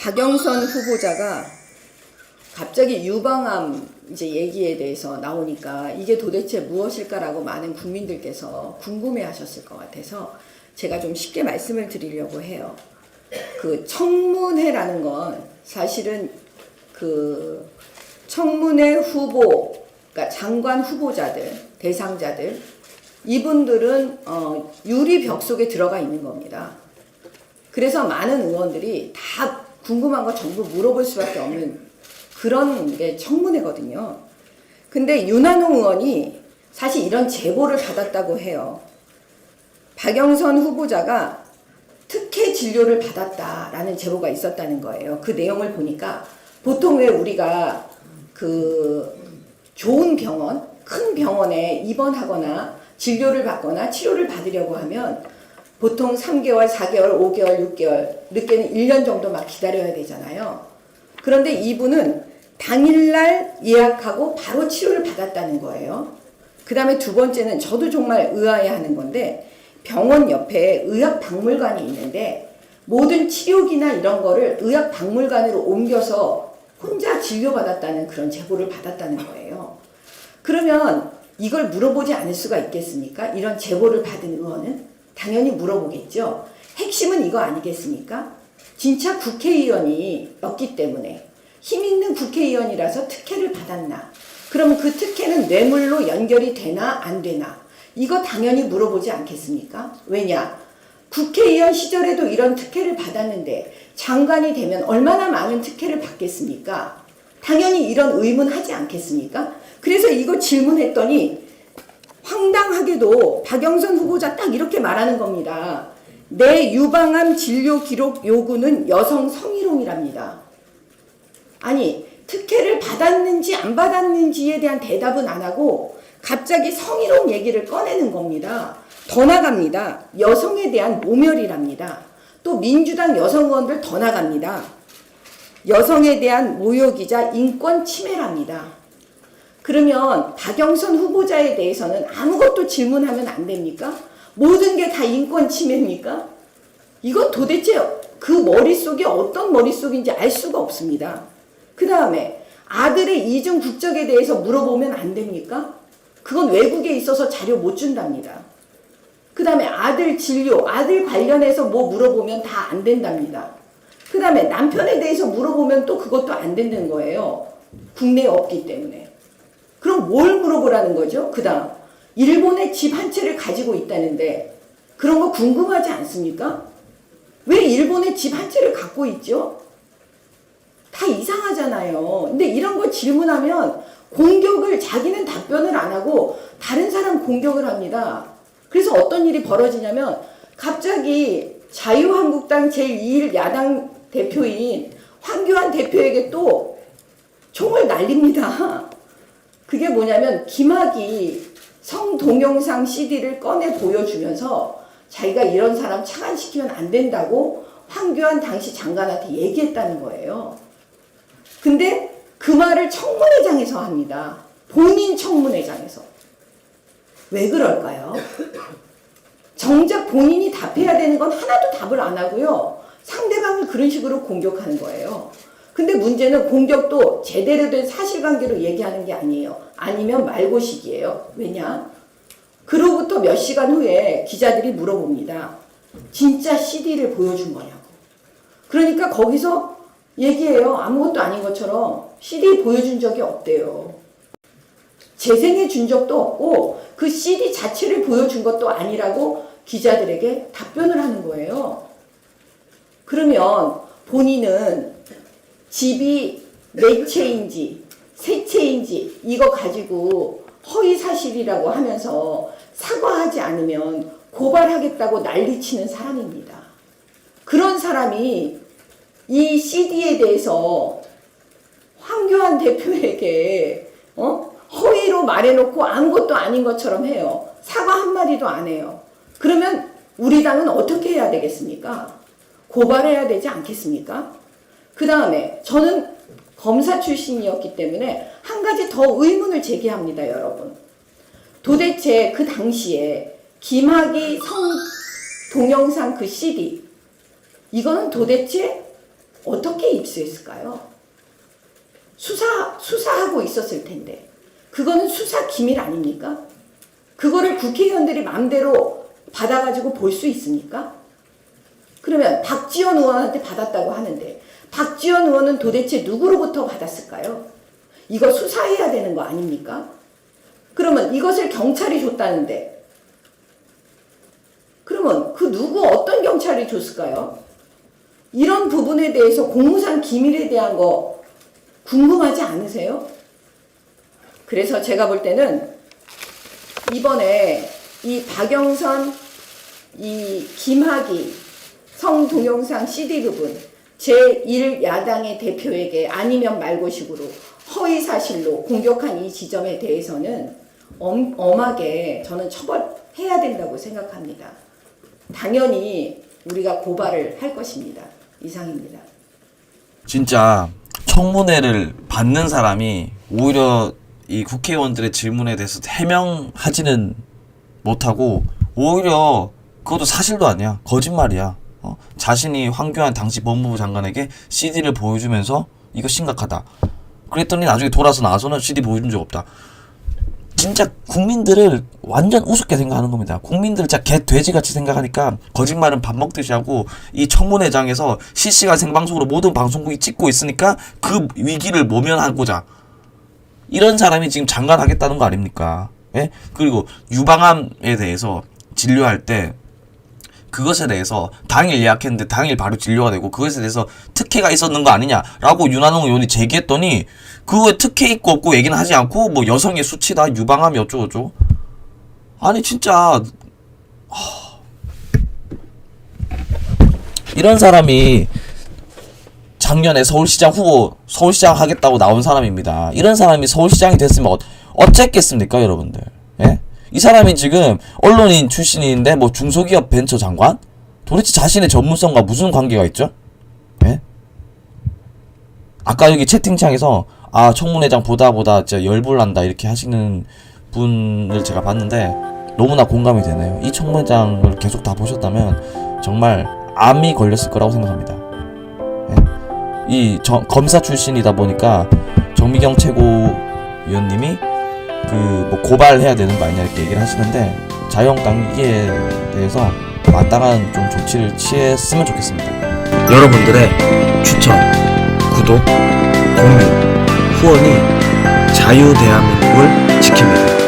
박영선 후보자가 갑자기 유방암 이제 얘기에 대해서 나오니까 이게 도대체 무엇일까라고 많은 국민들께서 궁금해 하셨을 것 같아서 제가 좀 쉽게 말씀을 드리려고 해요. 그 청문회라는 건 사실은 그 청문회 후보, 그러니까 장관 후보자들, 대상자들, 이분들은 어, 유리벽 속에 들어가 있는 겁니다. 그래서 많은 의원들이 다 궁금한 거 전부 물어볼 수밖에 없는 그런 게 청문회거든요. 근데 윤한홍 의원이 사실 이런 제보를 받았다고 해요. 박영선 후보자가 특혜 진료를 받았다라는 제보가 있었다는 거예요. 그 내용을 보니까 보통 왜 우리가 그 좋은 병원, 큰 병원에 입원하거나 진료를 받거나 치료를 받으려고 하면 보통 3개월, 4개월, 5개월, 6개월, 늦게는 1년 정도 막 기다려야 되잖아요. 그런데 이분은 당일날 예약하고 바로 치료를 받았다는 거예요. 그 다음에 두 번째는 저도 정말 의아해 하는 건데 병원 옆에 의학박물관이 있는데 모든 치료기나 이런 거를 의학박물관으로 옮겨서 혼자 진료받았다는 그런 제보를 받았다는 거예요. 그러면 이걸 물어보지 않을 수가 있겠습니까? 이런 제보를 받은 의원은 당연히 물어보겠죠. 핵심은 이거 아니겠습니까? 진짜 국회의원이었기 때문에 힘 있는 국회의원이라서 특혜를 받았나? 그럼 그 특혜는 뇌물로 연결이 되나 안 되나? 이거 당연히 물어보지 않겠습니까? 왜냐? 국회의원 시절에도 이런 특혜를 받았는데 장관이 되면 얼마나 많은 특혜를 받겠습니까? 당연히 이런 의문 하지 않겠습니까? 그래서 이거 질문했더니 황당하게도 박영선 후보자 딱 이렇게 말하는 겁니다. 내 유방암 진료 기록 요구는 여성 성희롱이랍니다. 아니, 특혜를 받았는지 안 받았는지에 대한 대답은 안 하고 갑자기 성희롱 얘기를 꺼내는 겁니다. 더 나갑니다. 여성에 대한 모멸이랍니다. 또 민주당 여성 의원들 더 나갑니다. 여성에 대한 모욕이자 인권 침해랍니다. 그러면 박영선 후보자에 대해서는 아무것도 질문하면 안 됩니까? 모든 게 다 인권 침해입니까? 이건 도대체 그 머릿속이 어떤 머릿속인지 알 수가 없습니다. 그 다음에 아들의 이중 국적에 대해서 물어보면 안 됩니까? 그건 외국에 있어서 자료 못 준답니다. 그 다음에 아들 진료, 아들 관련해서 뭐 물어보면 다 안 된답니다. 그 다음에 남편에 대해서 물어보면 또 그것도 안 된다는 거예요. 국내에 없기 때문에. 그럼 뭘 물어보라는 거죠? 그 다음, 일본에 집한 채를 가지고 있다는데 그런 거 궁금하지 않습니까? 왜 일본에 집한 채를 갖고 있죠? 다 이상하잖아요. 근데 이런 거 질문하면 공격을 자기는 답변을 안 하고 다른 사람 공격을 합니다. 그래서 어떤 일이 벌어지냐면 갑자기 자유한국당 제2일 야당 대표인 황교안 대표에게 또 총을 날립니다. 그게 뭐냐면 김학이 성동영상 CD를 꺼내 보여주면서 자기가 이런 사람 차관시키면 안 된다고 황교안 당시 장관한테 얘기했다는 거예요. 근데 그 말을 청문회장에서 합니다. 본인 청문회장에서. 왜 그럴까요? 정작 본인이 답해야 되는 건 하나도 답을 안 하고요. 상대방을 그런 식으로 공격하는 거예요. 근데 문제는 공격도 제대로 된 사실관계로 얘기하는 게 아니에요. 아니면 말고식이에요. 왜냐? 그로부터 몇 시간 후에 기자들이 물어봅니다. 진짜 CD를 보여준 거냐고. 그러니까 거기서 얘기해요. 아무것도 아닌 것처럼 CD 보여준 적이 없대요. 재생해 준 적도 없고 그 CD 자체를 보여준 것도 아니라고 기자들에게 답변을 하는 거예요. 그러면 본인은 집이 네 채인지 세 채인지 이거 가지고 허위 사실이라고 하면서 사과하지 않으면 고발하겠다고 난리치는 사람입니다. 그런 사람이 이 CD에 대해서 황교안 대표에게 어? 허위로 말해놓고 아무것도 아닌 것처럼 해요. 사과 한마디도 안 해요. 그러면 우리 당은 어떻게 해야 되겠습니까? 고발해야 되지 않겠습니까? 그 다음에 저는 검사 출신이었기 때문에 한 가지 더 의문을 제기합니다, 여러분. 도대체 그 당시에 김학의 성 동영상 그 CD 이거는 도대체 어떻게 입수했을까요? 수사 수사하고 있었을 텐데 그거는 수사 기밀 아닙니까? 그거를 국회의원들이 마음대로 받아가지고 볼 수 있습니까? 그러면 박지원 의원한테 받았다고 하는데 박지원 의원은 도대체 누구로부터 받았을까요? 이거 수사해야 되는 거 아닙니까? 그러면 이것을 경찰이 줬다는데 그러면 그 누구 어떤 경찰이 줬을까요? 이런 부분에 대해서 공무상 기밀에 대한 거 궁금하지 않으세요? 그래서 제가 볼 때는 이번에 이 박영선, 이 김학의 성동영상 CD 부분 제1야당의 대표에게 아니면 말고식으로 허위 사실로 공격한 이 지점에 대해서는 엄, 엄하게 저는 처벌해야 된다고 생각합니다. 당연히 우리가 고발을 할 것입니다. 이상입니다. 진짜 청문회를 받는 사람이 오히려 이 국회의원들의 질문에 대해서 해명하지는 못하고 오히려 그것도 사실도 아니야 거짓말이야 어? 자신이 황교안 당시 법무부 장관에게 CD를 보여주면서 이거 심각하다 그랬더니 나중에 돌아서 나와서는 CD 보여준 적 없다 진짜 국민들을 완전 우습게 생각하는 겁니다. 국민들을 진짜 개 돼지같이 생각하니까 거짓말은 밥 먹듯이 하고 이 청문회장에서 실시간 생방송으로 모든 방송국이 찍고 있으니까 그 위기를 모면하고자 이런 사람이 지금 장관 하겠다는 거 아닙니까? 예? 그리고 유방암에 대해서 진료할 때 그것에 대해서 당일 예약했는데 당일 바로 진료가 되고 그것에 대해서 특혜가 있었는 거 아니냐라고 윤한홍 의원이 제기했더니 그거에 특혜 있고 없고 얘기는 하지 않고 뭐 여성의 수치다 유방암이 어쩌고저쩌고 아니 진짜 하... 이런 사람이 작년에 서울시장 후보 서울시장 하겠다고 나온 사람입니다. 이런 사람이 서울시장이 됐으면 어, 어쨌겠습니까, 여러분들? 예? 이 사람이 지금 언론인 출신인데 뭐 중소기업 벤처 장관? 도대체 자신의 전문성과 무슨 관계가 있죠? 예? 아까 여기 채팅창에서 아 청문회장 보다 보다 진짜 열불난다 이렇게 하시는 분을 제가 봤는데 너무나 공감이 되네요. 이 청문회장을 계속 다 보셨다면 정말 암이 걸렸을 거라고 생각합니다. 이 저- 검사 출신이다 보니까 정미경 최고 위원님이 그 뭐 고발해야 되는 거 아니냐 이렇게 얘기를 하시는데 자유한국당 이에 대해서 마땅한 좀 조치를 취했으면 좋겠습니다. 여러분들의 추천, 구독, 공유, 후원이 자유 대한민국을 지킵니다.